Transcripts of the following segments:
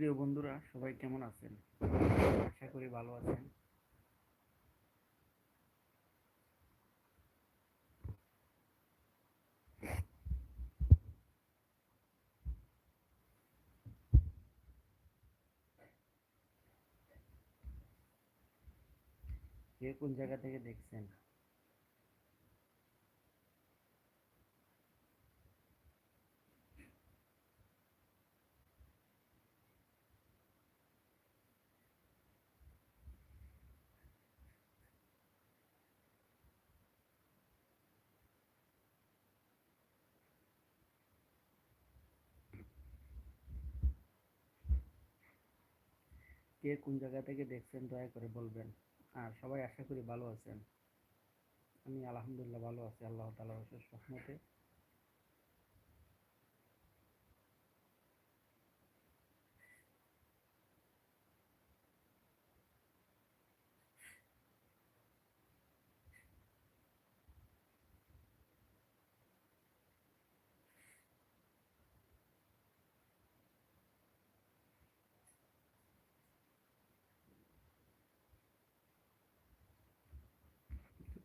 প্রিয় বন্ধুরা সবাই কেমন আছেন? আশা করি ভালো আছেন। কে কোন জায়গা থেকে দেখছেন? কে কোন জায়গা থেকে দেখছেন, দয়া করে বলবেন। আর সবাই আশা করি ভালো আছেন। আমি আলহামদুলিল্লাহ ভালো আছি, আল্লাহ তালা রহমতে।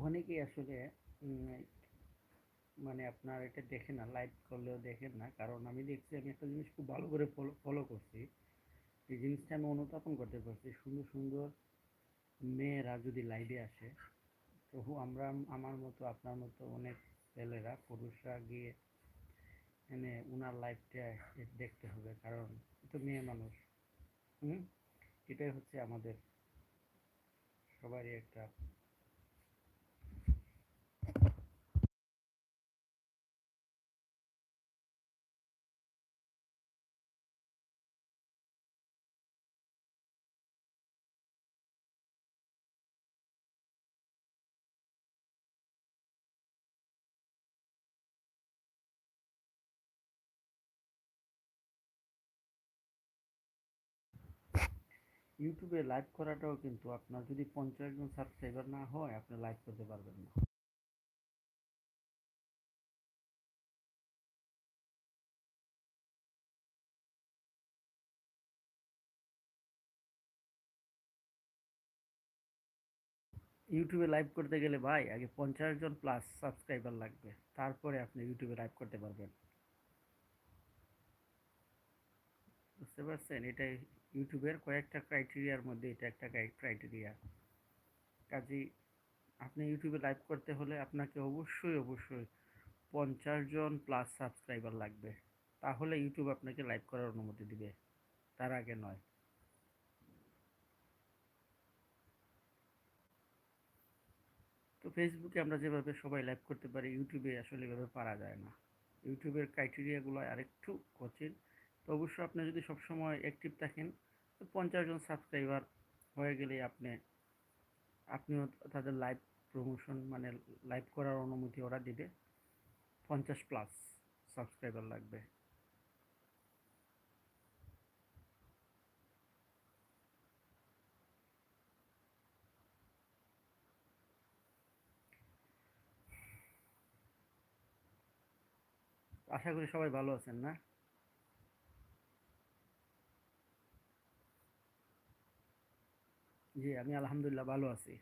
অনেকেই আসলে মানে আপনার এটা দেখে না লাইভ করলেও দেখেন না। কারণ আমি দেখছি, আমি একটা জিনিস খুব ভালো করে ফলো ফলো করছি। এই জিনিসটা আমি অনুধাবন করতে পারছি। সুন্দর সুন্দর মেয়েরা যদি লাইভে আসে তো হু- আমরা, আমার মতো, আপনার মতো অনেক ছেলেরা, পুরুষরা গিয়ে এনে উনার লাইফটা দেখতে হবে। কারণ তো মেয়ে মানুষ। হুম? এটাই হচ্ছে আমাদের সবারই একটা ইউটিউবে লাইভ করাটাও কিন্তু আপনার যদি পঞ্চাশ জন সাবস্ক্রাইবার না হয়, আপনি লাইভ করতে পারবেন না। ইউটিউবে লাইভ করতে গেলে ভাই, আগে পঞ্চাশ জন প্লাস সাবস্ক্রাইবার লাগবে। তারপরে আপনি ইউটিউবে লাইভ করতে পারবেন। বুঝতে পারছেন? এটা ইউটিউবের কয়েকটা ক্রাইটেরিয়ার মধ্যে এটা একটা ক্রাইটেরিয়া কাজেই আপনি ইউটিউবে লাইভ করতে হলে আপনাকে অবশ্যই অবশ্যই পঞ্চাশ জন প্লাস সাবস্ক্রাইবার লাগবে। তাহলে ইউটিউব আপনাকে লাইভ করার অনুমতি দিবে। তার আগে নয়। তো ফেসবুকে আমরা যেভাবে সবাই লাইভ করতে পারি, ইউটিউবে আসলে এভাবে পারা যায় না। ইউটিউবের ক্রাইটেরিয়াগুলো আরেকটু কঠিন। অবশ্যই আপনি যদি সবসময় অ্যাক্টিভ থাকেন পঞ্চাশ জন সাবস্ক্রাইবার হয়ে গেলে আপনি, আপনিও তাদের লাইভ প্রমোশন মানে লাইভ করার অনুমতি ওরা দিবে। পঞ্চাশ প্লাস সাবস্ক্রাইবার লাগবে। আশা করি সবাই ভালো আছেন না? জি, আমি আলহামদুলিল্লাহ ভালো আছি।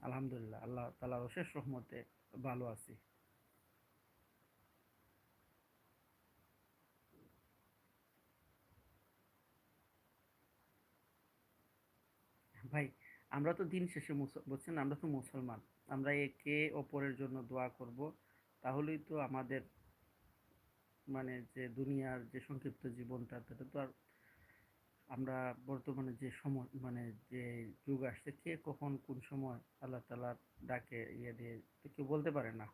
আলহামদুলিল্লাহ, আল্লাহ তালার অশেষ রহমতে ভালো আছি। ভাই, আমরা তো দিন শেষে বুঝছেন, আমরা তো মুসলমান। আমরা একে অপরের জন্য দোয়া করব। তাহলেই তো আমাদের মানে যে দুনিয়ার যে সংক্ষিপ্ত জীবনটা, সেটা তো আর আমরা বর্তমানে যে সময় মানে যে যুগ আসছে, কে কখন কোন সময় আল্লাহ তালার ডাকে ইয়ে দিয়ে কেউ বলতে পারে না।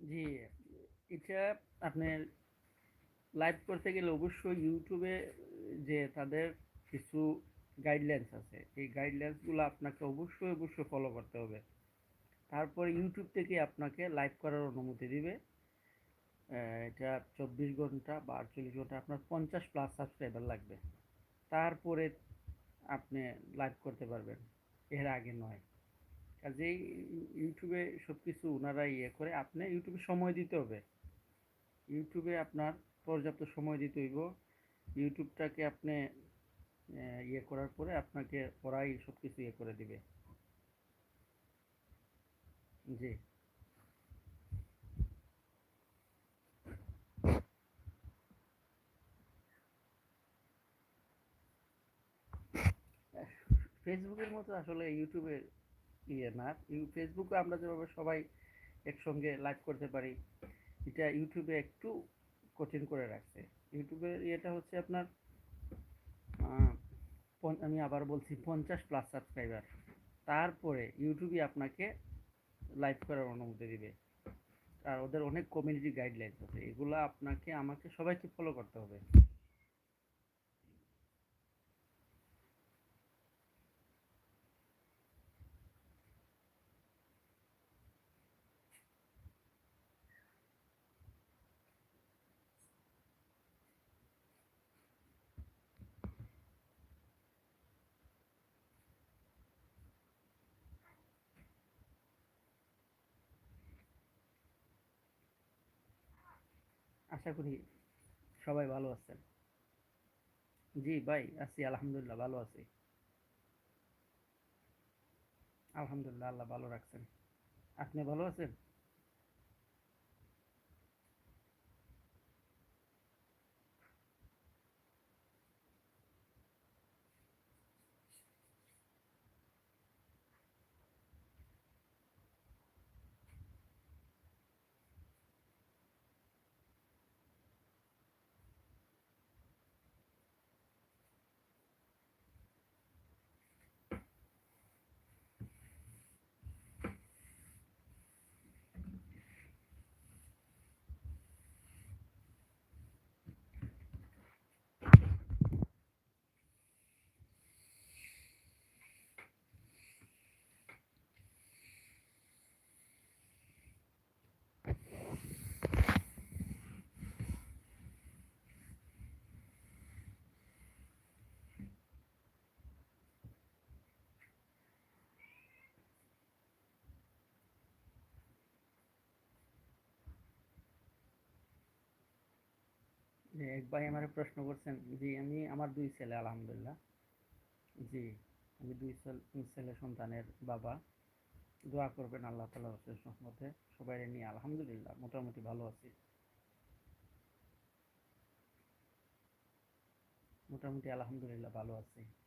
জি, এটা আপনার লাইভ করতে গেলে অবশ্যই ইউটিউবে যে তাদের কিছু গাইডলাইন্স আছে, এই গাইডলাইন্সগুলো আপনাকে অবশ্যই অবশ্যই ফলো করতে হবে। তারপর ইউটিউব থেকে আপনাকে লাইভ করার অনুমতি দিবে। এটা চব্বিশ ঘণ্টা বা আটচল্লিশ ঘণ্টা আপনার পঞ্চাশ প্লাস সাবস্ক্রাইবার লাগবে। তারপরে আপনি লাইভ করতে পারবেন। এর আগে নয়। কাজেই ইউটিউবে সব কিছু ওনারা ইয়ে করে আপনি ইউটিউবে সময় দিতে হবে। ইউটিউবে আপনার পর্যাপ্ত সময় দিতে হইব। ইউটিউবটাকে আপনি ইয়ে করার পরে আপনাকে ওরাই সব কিছু ইয়ে করে দিবে। জি। ফেসবুকের মতো আসলে ইউটিউবের ইয়ে না। ফেসবুকে আমরা যেভাবে সবাই একসঙ্গে লাইভ করতে পারি, এটা ইউটিউবে একটু কঠিন করে রাখছে। ইউটিউবের ইয়েটা হচ্ছে আপনার আমি আবার বলছি পঞ্চাশ প্লাস সাবস্ক্রাইবার তারপরে ইউটিউবে আপনাকে লাইভ করার অনুমতি দিবে। আর ওদের অনেক কমিউনিটি গাইডলাইন্স আছে। এগুলো আপনাকে, আমাকে সবাইকে ফলো করতে হবে। আশা করি সবাই ভালো আছেন। জি ভাই, আছি, আলহামদুলিল্লাহ, ভালো আছি। আলহামদুলিল্লাহ, আল্লাহ ভালো রাখছেন। আপনি ভালো আছেন? এক ভাই আমার প্রশ্ন করছেন জি আমি আমার দুই ছেলে, আলহামদুলিল্লাহ। জি, আমি দুই ছেল- সন্তানের বাবা। দোয়া করবেন আল্লাহ তালা মধ্যে সবাই নিয়ে আলহামদুলিল্লাহ, মোটামুটি ভালো আছি। মোটামুটি আলহামদুলিল্লাহ ভালো আছি।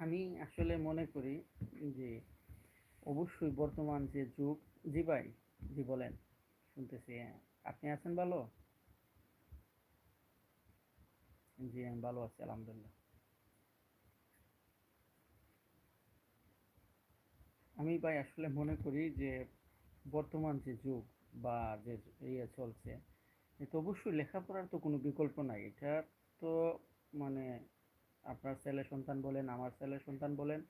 আমি আসলে মনে করি যে অবশ্যই বর্তমান যে যুগ, জি ভাই, জি বলেন, শুনতেছি। আপনি আছেন ভালো? জি, আমি ভালো আছি, আলহামদুলিল্লাহ। আমি ভাই আসলে মনে করি যে বর্তমান যে যুগ বা যে ইয়ে চলছে এতে অবশ্যই লেখাপড়ার তো কোনো বিকল্প নাই। এটা তো মানে আপনার ছেলে সন্তান বলেন, আমার ছেলে সন্তান বলেন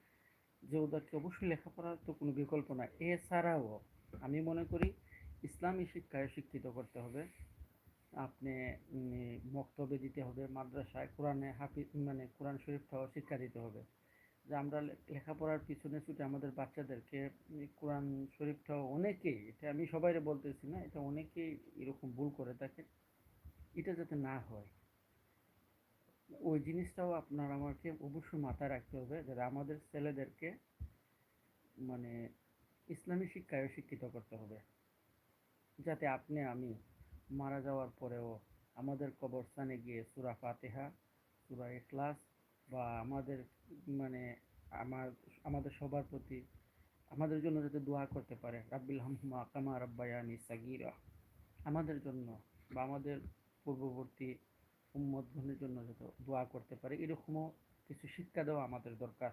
যে ওদেরকে অবশ্যই লেখাপড়ার তো কোনো বিকল্প নাই। এছাড়াও আমি মনে করি ইসলামী শিক্ষায় শিক্ষিত করতে হবে। আপনি মক্তবে দিতে হবে, মাদ্রাসায় কোরআনে হাফিজ মানে কোরআন শরীফটাও শিক্ষা দিতে হবে। যে আমরা লেখাপড়ার পিছনে ছুটে আমাদের বাচ্চাদেরকে কোরআন শরীফটাও অনেকেই, এটা আমি সবাইরে বলতেছি না, এটা অনেকেই এরকম ভুল করে থাকে। এটা যাতে না হয়। ওই জিনিসটাও আপনার আমাকে অবশ্যই মাথায় রাখতে হবে যাতে আমাদের ছেলেদেরকে মানে ইসলামী শিক্ষায় শিক্ষিত করতে হবে। যাতে আপনি, আমি মারা যাওয়ার পরেও আমাদের কবরস্থানে গিয়ে সূরা ফাতিহা, সূরা ইখলাস বা আমাদের মানে আমার, আমাদের সবার প্রতি আমাদের জন্য যাতে দোয়া করতে পারে। রাব্বিল হামহুমা কামা রাব্বায়ানি সাগীরা। আমাদের জন্য বা আমাদের পূর্ববর্তী উম্মতগণের জন্য যত দোয়া করতে পারে, এরকমও কিছু শিক্ষা দেওয়া আমাদের দরকার।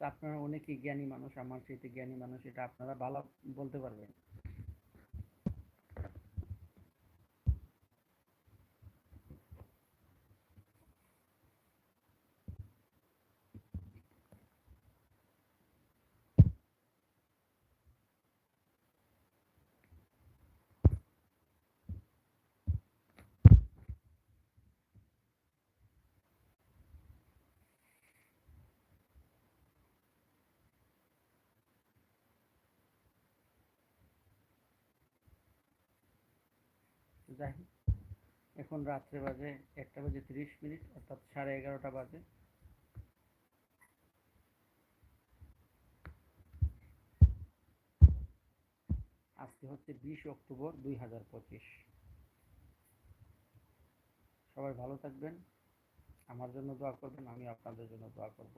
আপনারা অনেকেই জ্ঞানী মানুষ, আমার চাইতে জ্ঞানী মানুষ, এটা আপনারা ভালো বলতে পারবেন। যাই এখন রাত্রে বাজে একটা বাজে তিরিশ মিনিট, অর্থাৎ সাড়ে এগারোটা বাজে। আজকে হচ্ছে বিশ অক্টোবর দুই হাজার পঁচিশ। সবাই ভালো থাকবেন। আমার জন্য দোয়া করবেন আমি আপনাদের জন্য দোয়া করব।